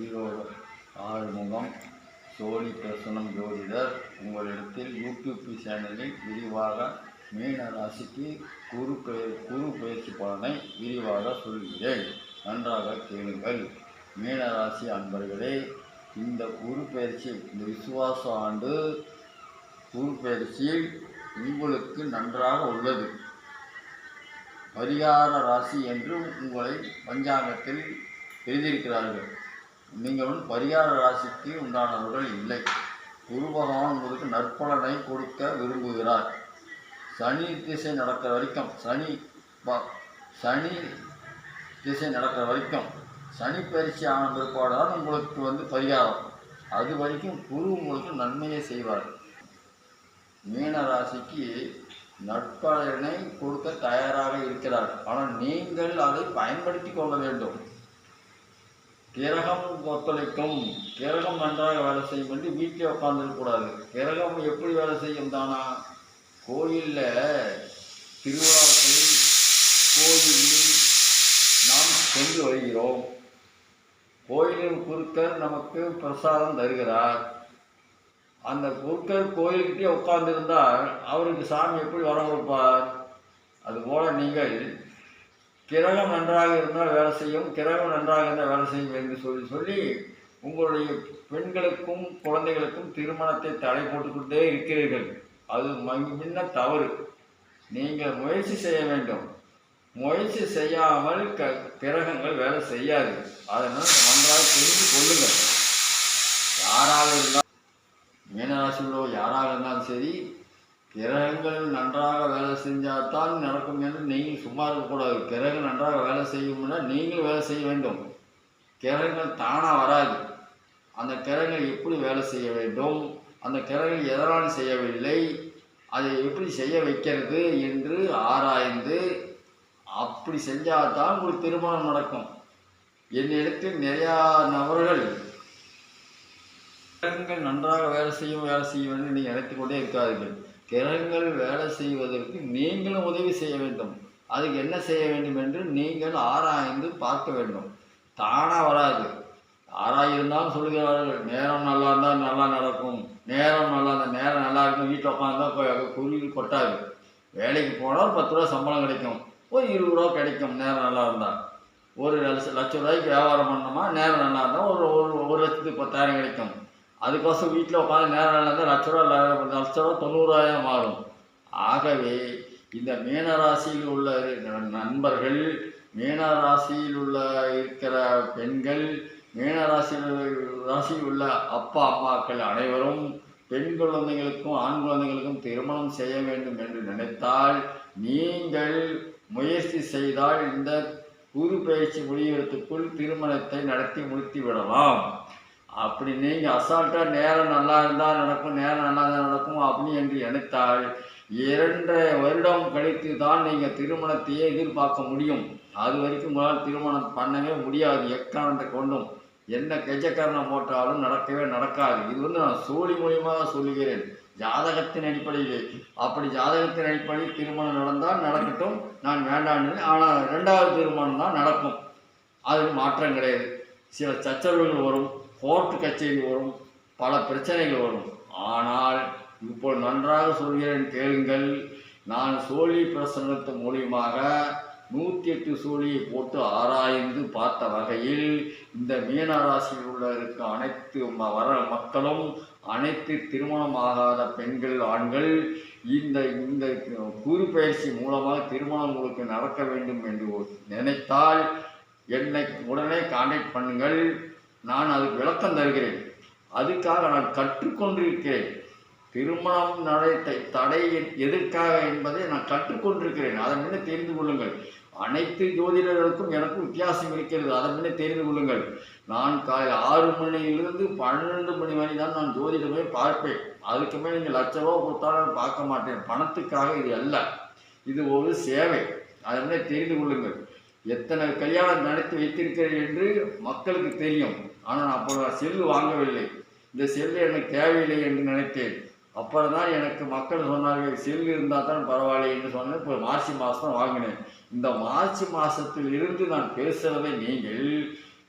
ஈரோடு ஆறுமுகம் சோழி பிரசனம் ஜோதிடர் உங்களிடத்தில் யூடியூப் சேனலில் விரிவாக மீன ராசிக்கு குரு பெயர் குரு பயிற்சி பலனை விரிவாக சொல்கிறேன். நன்றாக கேளுங்கள். மீன ராசி அன்பர்களே இந்த குரு பயிற்சி இந்த விசுவாச ஆண்டு குரு பயிற்சி உங்களுக்கு நன்றாக உள்ளது. பரிகார ராசி என்று உங்களை பஞ்சாங்கத்தில் எழுதியிருக்கிறார்கள். நீங்கள் பரிகார ராசிக்கு உண்டானவர்கள் இல்லை. குரு பகவான் உங்களுக்கு நற்பலனை கொடுக்க விரும்புகிறார். சனி திசை நடக்கிற வரைக்கும் சனி ப- சனி திசை நடக்கிற வரைக்கும் சனி பயிற்சி ஆன பிற்பாடு தான் உங்களுக்கு வந்து பரிகாரம். அது வரைக்கும் குரு உங்களுக்கு நன்மையை செய்வார். மீன ராசிக்கு நற்பலனை கொடுக்க தயாராக இருக்கிறார். ஆனால் நீங்கள் அதை பயன்படுத்தி கொள்ள வேண்டும். கிரகம் ஒத்துழைக்கும். கிரகம் நன்றாக வேலை செய்யும் என்று வீட்டில் உட்காந்துருக்கக்கூடாது கிரகம் எப்படி வேலை செய்யும் தானா? கோயிலில் திருவிழாக்களில் கோயிலில் நாம் சென்று வருகிறோம். கோயிலின் குருக்கர் நமக்கு பிரசாதம் தருகிறார். அந்த குருக்கர் கோயில்கிட்டே உட்கார்ந்திருந்தால் அவருக்கு சாமி எப்படி வர கொடுப்பார்? அதுபோல் நீங்கள் கிரகம் நன்றாக இருந்தால் வேலை செய்யும் கிரகம் நன்றாக இருந்தால் வேலை செய்யும் என்று சொல்லி சொல்லி உங்களுடைய பெண்களுக்கும் குழந்தைகளுக்கும் திருமணத்தை தடை போட்டுக்கொண்டே இருக்கிறீர்கள். அது ம- முன்ன தவறு. நீங்கள் முயற்சி செய்ய வேண்டும். முயற்சி செய்யாமல் க கிரகங்கள் வேலை செய்யாது. அதனால் நன்றாக தெரிந்து கொள்ளுங்கள். யாராக இருந்தால் மீனராசி யாராக இருந்தாலும் சரி கிரகங்கள் நன்றாக வேலை செஞ்சால் தான் நடக்கும் என்று நீங்கள் சும்மா இருக்கக்கூடாது கிரகம் நன்றாக வேலை செய்யும்னா நீங்கள் வேலை செய்ய வேண்டும். கிரகங்கள் தானாக வராது. அந்த கிரகங்கள் எப்படி வேலை செய்ய வேண்டும்? அந்த கிரகங்கள் எதனால் செய்யவில்லை? அதை எப்படி செய்ய வைக்கிறது என்று ஆராய்ந்து அப்படி செஞ்சால் தான் உங்களுக்கு திருமணம் நடக்கும். என்னிடத்தில் நிறையா நபர்கள் கிரகங்கள் நன்றாக வேலை செய்யும் வேலை செய்யும் என்று நீங்கள் நினைத்து கொண்டே இருக்காதீர்கள். கிரகங்கள் வேலை செய்வதற்கு நீங்களும் உதவி செய்ய வேண்டும். அதுக்கு என்ன செய்ய வேண்டும் என்று நீங்கள் ஆராய்ந்து பார்க்க வேண்டும். தானாக வராது. ஆராயிருந்தாலும் சொல்லுகிறார்கள் நேரம் நல்லா இருந்தால் நல்லா நடக்கும். நேரம் நல்லா இருந்தால் நேரம் நல்லா இருக்கும். வீட்டில் உட்காந்தா குருவில் கொட்டாது. வேலைக்கு போனால் பத்து ரூபா சம்பளம் கிடைக்கும். ஒரு இருபது ரூபா கிடைக்கும் நேரம் நல்லா இருந்தால் ஒரு லட்ச லட்ச ரூபாய்க்கு வியாபாரம் பண்ணோமா நேரம் நல்லா இருந்தால் ஒரு ஒரு ஒரு லட்சத்துக்கு பத்தாயிரம் கிடைக்கும். அதுக்கோசம் வீட்டில் உட்காந்து நேரம் நல்லா இருந்தால் லட்ச ரூபா லட்ச ரூபா தொண்ணூறாயிரம் மாறும். ஆகவே இந்த மீனராசியில் உள்ள நண்பர்கள் மீனராசியில் உள்ள இருக்கிற பெண்கள் மீனராசியில் ராசியில் உள்ள அப்பா அம்மாக்கள் அனைவரும் பெண் குழந்தைகளுக்கும் ஆண் குழந்தைகளுக்கும் திருமணம் செய்ய வேண்டும் என்று நினைத்தால் நீங்கள் முயற்சி செய்தால் இந்த குரு பயிற்சி முடியறதுக்குள் திருமணத்தை நடத்தி முடித்து விடலாம். அப்படி நீங்கள் அசால்ட்டாக நேரம் நல்லா இருந்தால் நடக்கும் நேரம் நல்லா தான் நடக்கும் அப்படி என்று நினைத்தால் இரண்டரை வருடம் கழித்து தான் நீங்கள் திருமணத்தையே எதிர்பார்க்க முடியும். அது வரைக்கும் உங்களால் திருமணம் பண்ணவே முடியாது எக்காரணத்தை கொண்டும். என்ன கெஜக்காரணம் போட்டாலும் நடக்கவே நடக்காது. இது வந்து நான் சோழி மூலியமாக சொல்லுகிறேன். ஜாதகத்தின் அடிப்படையிலே. அப்படி ஜாதகத்தின் அடிப்படையில் திருமணம் நடந்தால் நடக்கட்டும் நான் வேண்டான்னு ஆனால் ரெண்டாவது திருமணம் தான் நடக்கும். அது மாற்றம் கிடையாது. சில சச்சரவுகள் வரும். கோர்ட்டு கச்சேரி வரும் பல பிரச்சனைகள் வரும். ஆனால் இப்போ நன்றாக சொல்கிறேன் கேளுங்கள். நான் சோழி பிரசன்னத்தின் மூலியமாக நூற்றி எட்டு சோழியை போட்டு ஆராய்ந்து பார்த்த வகையில் இந்த மீனராசியில் உள்ள இருக்க அனைத்து ம- வர மக்களும் அனைத்து திருமணமாகாத பெண்கள் ஆண்கள் இந்த இந்த குரு பயிற்சி மூலமாக திருமணம் உங்களுக்கு நடக்க வேண்டும் என்று நினைத்தால் என்னை உடனே கான்டாக்ட் பண்ணுங்கள். நான் அதுக்கு விளக்கம் தருகிறேன். அதுக்காக நான் கற்றுக்கொண்டிருக்கிறேன். திருமணம் நடை தடை எதற்காக என்பதை நான் கற்றுக்கொண்டிருக்கிறேன். அதன் முன்னே தெரிந்து கொள்ளுங்கள். அனைத்து ஜோதிடர்களுக்கும் எனக்கும் வித்தியாசம் இருக்கிறது. அதன் முன்னே தெரிந்து கொள்ளுங்கள். நான் காலையில் ஆறு மணியிலிருந்து பன்னெண்டு மணி வரை தான் நான் ஜோதிடமே பார்ப்பேன். அதுக்கு மேலே நீங்கள் லட்ச ரூபா கொடுத்தாலும் பார்க்க மாட்டேன். பணத்துக்காக இது அல்ல. இது ஒரு சேவை. அதனை தெரிந்து கொள்ளுங்கள். எத்தனை கல்யாணம் நடத்தி வைத்திருக்கிறேன் என்று மக்களுக்கு தெரியும். ஆனால் நான் செல்லு வாங்கவில்லை. இந்த செல்லு எனக்கு தேவையில்லை என்று நினைத்தேன். அப்புறம் தான் எனக்கு மக்கள் சொன்னார்கள் செல் இருந்தால் தான் பரவாயில்லை என்று சொன்னேன். இப்போ மார்ச் மாதம் தான் வாங்கினேன். இந்த மார்ச் மாதத்தில் இருந்து நான் பேசுகிறதை நீங்கள்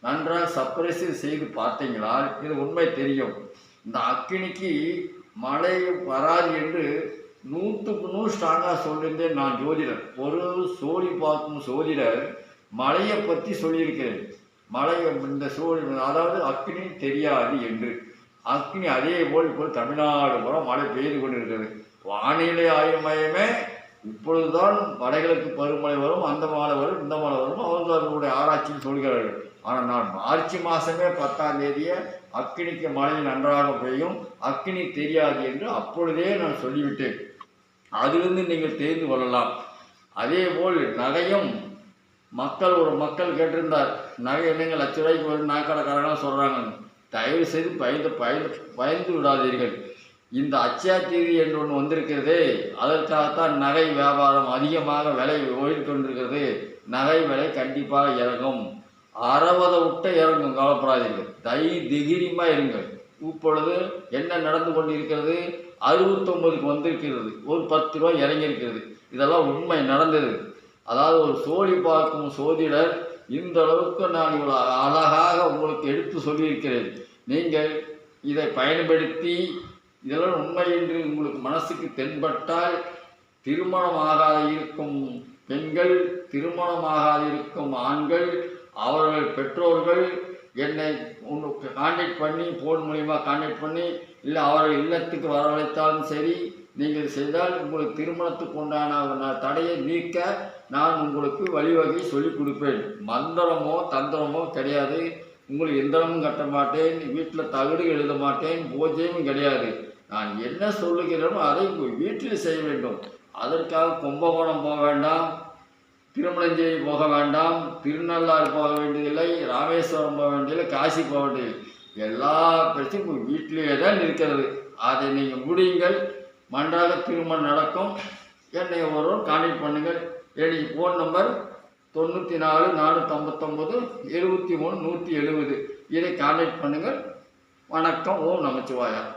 நன்றாக சப்ரைஸில் செய்து பார்த்தீங்களா இது உண்மை தெரியும். இந்த அக்கினிக்கு மழை வராது என்று நூற்றுக்கு நூறு ஸ்ட்ராங்காக சொல்லியிருந்தேன் நான் ஜோதிடர். ஒரு சோழி பார்க்கும் ஜோதிடர் மழையை பற்றி சொல்லியிருக்கிறேன். மழை இந்த சூழ் அதாவது அக்னி தெரியாது என்று. அக்னி அதே போல் இப்போ தமிழ்நாடு பூரா மழை பெய்து கொண்டிருக்கிறது. வானிலை ஆய்வு மையமே இப்பொழுதுதான் வடகிழக்கு பருவமழை வரும் அந்த மழை வரும் இந்த மழை வரும். அவர்கள் அவர்களுடைய ஆராய்ச்சியில் சொல்கிறார்கள். ஆனால் நான் மார்ச் மாதமே பத்தாம் தேதியே அக்னிக்கு மழை நன்றாக பெய்யும் அக்னி தெரியாது என்று அப்பொழுதே நான் சொல்லிவிட்டேன். அதிலிருந்து நீங்கள் தெரிந்து கொள்ளலாம். அதே போல் நகையும் மக்கள் ஒரு மக்கள் கேட்டிருந்தார் நகை என்னங்க லட்ச ரூபாய்க்கு வரும் நாக்கடைக்காரங்களாம் சொல்கிறாங்க தயவு செய்து பயந்து பயந்து பயந்து விடாதீர்கள். இந்த அச்சயா தீதி என்று ஒன்று வந்திருக்கிறது அதற்காகத்தான் நகை வியாபாரம் அதிகமாக விலை ஓடிக் கொண்டிருக்கிறது. நகை விலை கண்டிப்பாக இறங்கும். அறுபதை விட்ட இறங்கும் கவலைப்படாதீர்கள். தை திகிரியமாக இருங்கள். இப்பொழுது என்ன நடந்து கொண்டிருக்கிறது? அறுபத்தொம்பதுக்கு வந்திருக்கிறது. ஒரு பத்து ரூபாய் இறங்கியிருக்கிறது. இதெல்லாம் உண்மை நடந்தது. அதாவது ஒரு சோழி பார்க்கும் சோதிடர் இந்த அளவுக்கு நான் இவ்வளோ அழகாக உங்களுக்கு எடுத்து சொல்லியிருக்கிறேன். நீங்கள் இதை பயன்படுத்தி இதெல்லாம் உண்மை என்று உங்களுக்கு மனசுக்கு தென்பட்டால் திருமணமாகாத இருக்கும் பெண்கள் திருமணமாகாத இருக்கும் ஆண்கள் அவர்கள் பெற்றோர்கள் என்னை உங்களுக்கு கான்டாக்ட் பண்ணி ஃபோன் மூலிமா கான்டாக்ட் பண்ணி இல்லை அவர்கள் இல்லத்துக்கு வரவழைத்தாலும் சரி நீங்கள் செய்தால் உங்களுக்கு திருமணத்துக்கு உண்டான தடையை நீக்க நான் உங்களுக்கு வழிவகை சொல்லிக் கொடுப்பேன். மந்திரமோ தந்திரமோ கிடையாது. உங்களுக்கு எந்திரமும் கட்ட மாட்டேன். வீட்டில் தகடு எழுத மாட்டேன். பூஜையும் கிடையாது. நான் என்ன சொல்லுகிறேனோ அதை வீட்டில் செய்ய வேண்டும். அதற்காக கும்பகோணம் போக வேண்டாம். திருமலஞ்சேரி போக வேண்டாம். திருநள்ளாறு போக வேண்டியதில்லை. ராமேஸ்வரம் போக வேண்டியதில்லை. காசி போக வேண்டியதில்லை. எல்லா பிரச்சனையும் வீட்டிலேயே தான் இருக்கிறது. அதை நீங்கள் முடியுங்கள். மன்றாக திருமணம் நடக்கும். என்னை ஒருவர் கான்டெக்ட் பண்ணுங்கள். என்னுடைய ஃபோன் நம்பர் தொண்ணூற்றி நாலு நானூற்றம்பத்தொம்பது எழுபத்தி மூணு நூற்றி எழுபது இதை கான்டெக்ட் பண்ணுங்கள். வணக்கம். ஓம் நமச்சிவாயா.